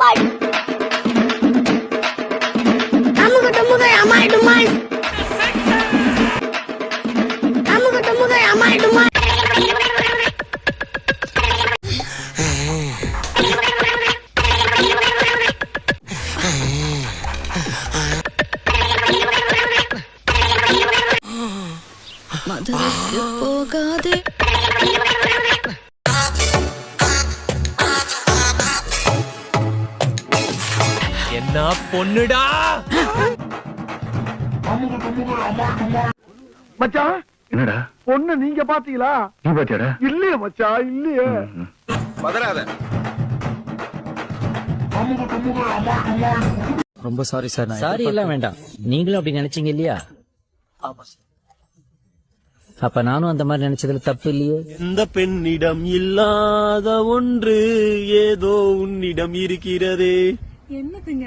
part என்ன பொண்ணுடா. மச்சான் என்னடா? பொண்ணு நீங்க பாத்தீங்களா? நீ பாத்தியாடா? இல்லையே மச்சான் இல்லையே. ரொம்ப சாரி சார் சாரி எல்லாம் வேண்டாம். நீங்களும் அப்படி நினைச்சீங்க இல்லையா? அப்ப நானும் அந்த மாதிரி நினைச்சதுல தப்பு இல்லையே? இந்த பெண்ணிடம் இல்லாத ஒன்று ஏதோ உன்னிடம் இருக்கிறதே. என்னதுங்க?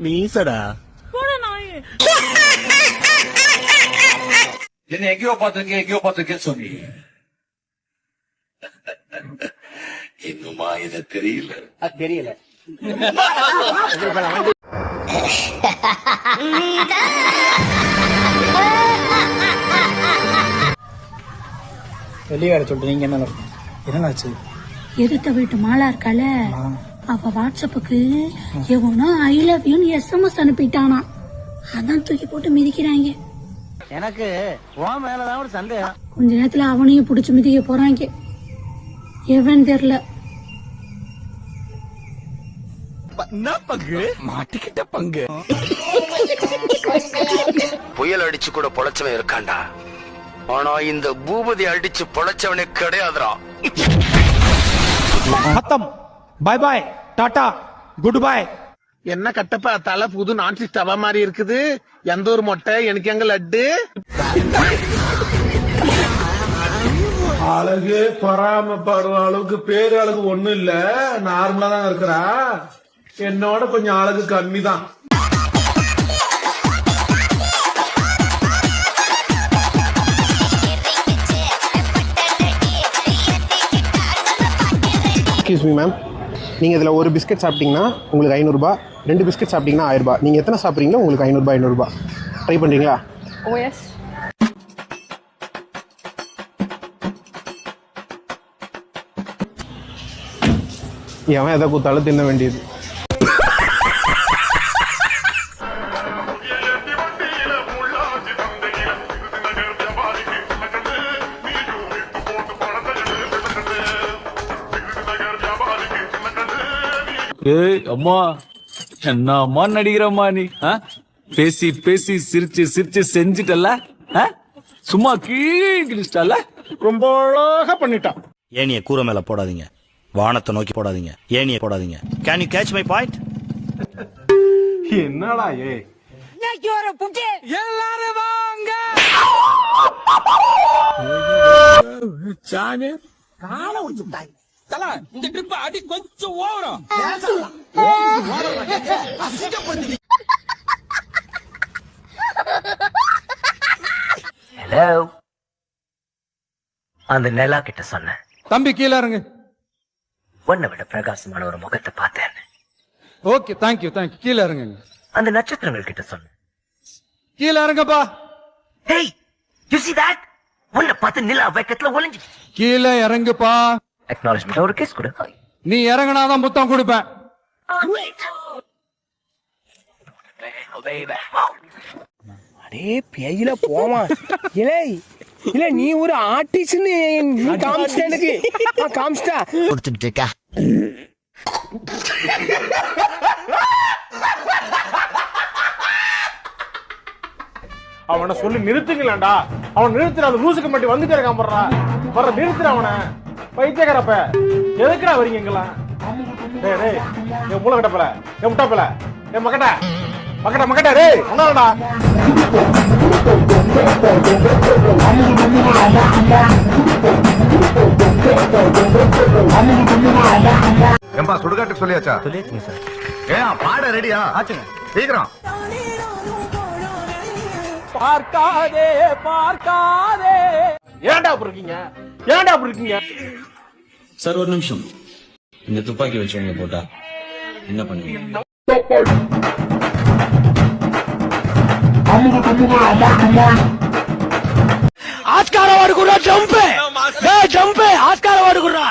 மீசடா என்ன எங்கேயோ பார்த்திருக்கேன் எங்கேயோ பார்த்திருக்கேன்னு சொன்னீங்க இன்னுமா இத தெரியல. தெரியல. வெளியே வர சொல்லிட்டு நீங்க என்ன என்னாச்சு எதிர்த்த வீட்டு மாலா இருக்கால அவ வாட்ஸ்அப்புக்கு எவனோ ஐ லவ் யூ எஸ்எம்எஸ் அனுப்பிட்டானா? அதான் தூக்கி போட்டு மிதிக்கிறாங்க. எனக்கு உன் மேலதான் ஒரு சந்தேகம். கொஞ்ச நேரத்துல அவனையும் புடிச்சு மிதிக்க போறாங்க. எவன் தெரியல. மாட்டிக்கிட்ட பங்கு. புயல் அடிச்சு கூட பொழைச்சவன் இருக்கான்டா. ஆனா இந்த பூபதி அடிச்சு பொழைச்சவனே கிடையாதுடா. Bye bye tata good bye என்ன கட்டப்பா தலை புது நான்சி தவா மாதிரி இருக்குது. எந்த ஒரு மொட்டை? எனக்கு எங்க லட்டு? அழகு பராமப்படுற அளவுக்கு பேரு அழகு ஒண்ணும் இல்ல. நார்மலா தான் இருக்கிறா. என்னோட கொஞ்சம் அழகு கம்மி தான் எக்ஸ்கியூஸ் மீ மேம் நீங்க இதுல ஒரு பிஸ்கட் சாப்பிட்டீங்கன்னா உங்களுக்கு ஐநூறுபா ரெண்டு பிஸ்கட் சாப்பிட்டீங்கன்னா ஆயிரம் ரூபாய் நீங்க எத்தனை சாப்பிட்றீங்களோ உங்களுக்கு ஐநூறுபா ஐநூறுபா. ட்ரை பண்றீங்களா? எவன் எதை கூத்தாலும் தின்ன வேண்டியது. ஏய் அம்மா என்ன அம்மா நடிக்கிறம்மா நீ ஆ? பேசி பேசி சிரிச்சு சிரிச்சு செஞ்சுட்டல ஆ? சும்மா கீழிச்சிட்டல ரொம்ப அழகா பண்ணிட்டான். ஏனிய கூரை மேல போடாதீங்க. வானத்தை நோக்கி போடாதீங்க. ஏனிய போடாதீங்க. Can you catch my point என்னடா ஏ ஹலோ அந்த நிலா கிட்ட சொன்னேன். தம்பி கீழே இறங்கு. உன்னை விட பிரகாசமான ஒரு முகத்தை பார்த்தேன். ஓகே தேங்க்யூ தேங்க்யூ கீழே இறங்குங்க அந்த நட்சத்திரங்கள் கிட்ட சொன்னேன். கீழே இறங்கப்பா. Hey you see that? உன்னை பார்த்து நிலா வெக்கத்துல ஒளிஞ்சு கீழே இறங்குப்பா. அக்னாலஜ்மெண்ட் ஒரு கேஸ் கொடு நீ இறங்குனாதான் புத்தம் கொடுப்பேன் அடே பேயில போமா. இலே இல்ல நீ ஒரு ஆர்டிஸ்ட்னு நீ காமிச்சிட்ட எனக்கு. காமிச்சிட்டா? கொடுத்துட்டு இருக்கா அவனை சொல்லி நிறுத்துங்களேன்டா அவன் நிறுத்துற அந்த லூசுக்கு மட்டும் வந்துட்டே இருக்கான் போடுறா. வர நிறுத்துற அவனை. பைத்தியக்காரப்ப. எதுக்குடா வரீங்க இங்கெல்லாம்? டேய் டேய் என் மூளை கட்டப்பல என் முட்டாப்பல என் மக்கட்ட மக்கட்ட மக்கட்ட டேய் ஒன்னாடா ஏம்பா சுடுகாட்டுக்கு சொல்லியாச்சா? சொல்லியாச்சுங்க சார். ஏன் பாட ரெடியா? ஆச்சுங்க. சீக்கிரம். பார்க்காதே பார்க்காதே. ஏன்டா அப்படி இருக்கீங்க? ஏன்டா அப்படி இருக்கீங்க? சார் ஒரு நிமிஷம். இந்த துப்பாக்கி வச்சவங்க போட்டா என்ன பண்ணுவீங்க? ஆஸ்கார அவார்டு குடுறா ஜம்ப் டேய் ஜம்ப் ஆஸ்கார அவார்டு குடுறா.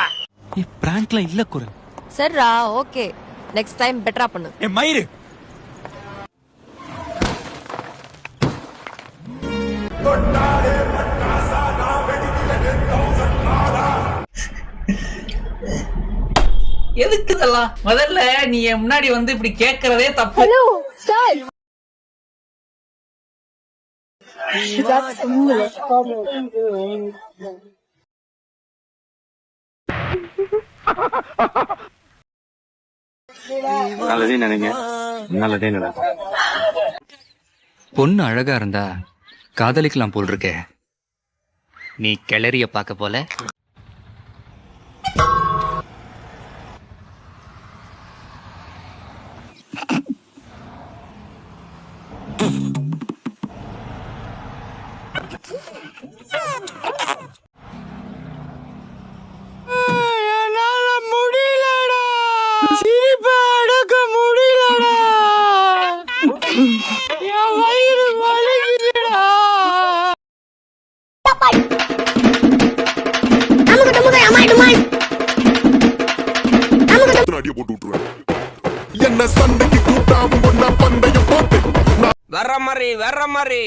பிராங்க்லாம் இல்ல குரு. சரிடா ஓகே நெக்ஸ்ட் டைம் பெட்டரா பண்ணு. எதுக்கு இதெல்லாம்? முதல்ல நீ என் முன்னாடி வந்து இப்படி கேக்குறதே தப்பு. நல்லதே நினைங்க. நல்லதே நடக்கும். பொண்ணு அழகா இருந்தா காதலிக்கலாம் போல் இருக்கே. நீ கிளறிய பார்க்க போல. வயிறு வலிக்குதுடா என்ன சண்டைக்கு கூட்டாவும் ஒன்னா பந்தயம் போட்டு வர்ற மாதிரி வர்ற மாதிரி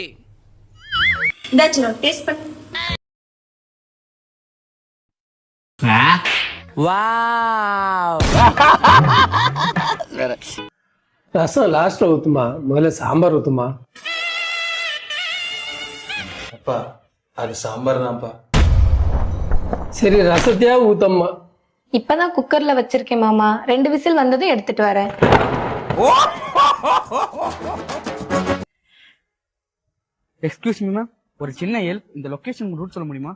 வாவ் ரசம் லாஸ்ட்ல ஊத்துமா முதல்ல சாம்பார் ஊத்துமா அப்பா அது சாம்பார் தான்ப்பா சரி ரசத்தையா ஊத்தம்மா இப்பதான் குக்கர்ல வச்சிருக்கேன் மாமா ரெண்டு விசில் வந்ததும் எடுத்துட்டு வரேன் எக்ஸ்கியூஸ் மீ மேம் ஒரு சின்ன ஹெல்ப் இந்த லொகேஷன் ரூட் சொல்ல முடியுமா?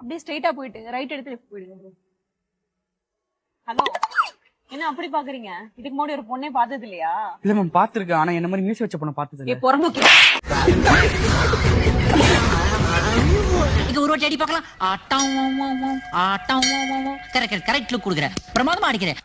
அப்படியே ஸ்ட்ரைட்டா போயிட்டு ரைட் எடுத்து போயிடுங்க ஹலோ என்ன அப்படி பாக்குறீங்க? இதுக்கு முன்னாடி ஒரு பொண்ணே பார்த்தது இல்லையா இல்ல மேம் பாத்துருக்கேன் ஆனா என்ன மாதிரி மியூசிக் வச்ச பொண்ணை பார்த்தது இல்ல பொறம்போக்கு இங்க ஒரு வாட்டி அடி பார்க்கலாம். ஆட்டம் ஆட்டம் கரெக்ட் கரெக்ட் லுக் கொடுக்குற பிரமாதமா அடிக்கிறேன்.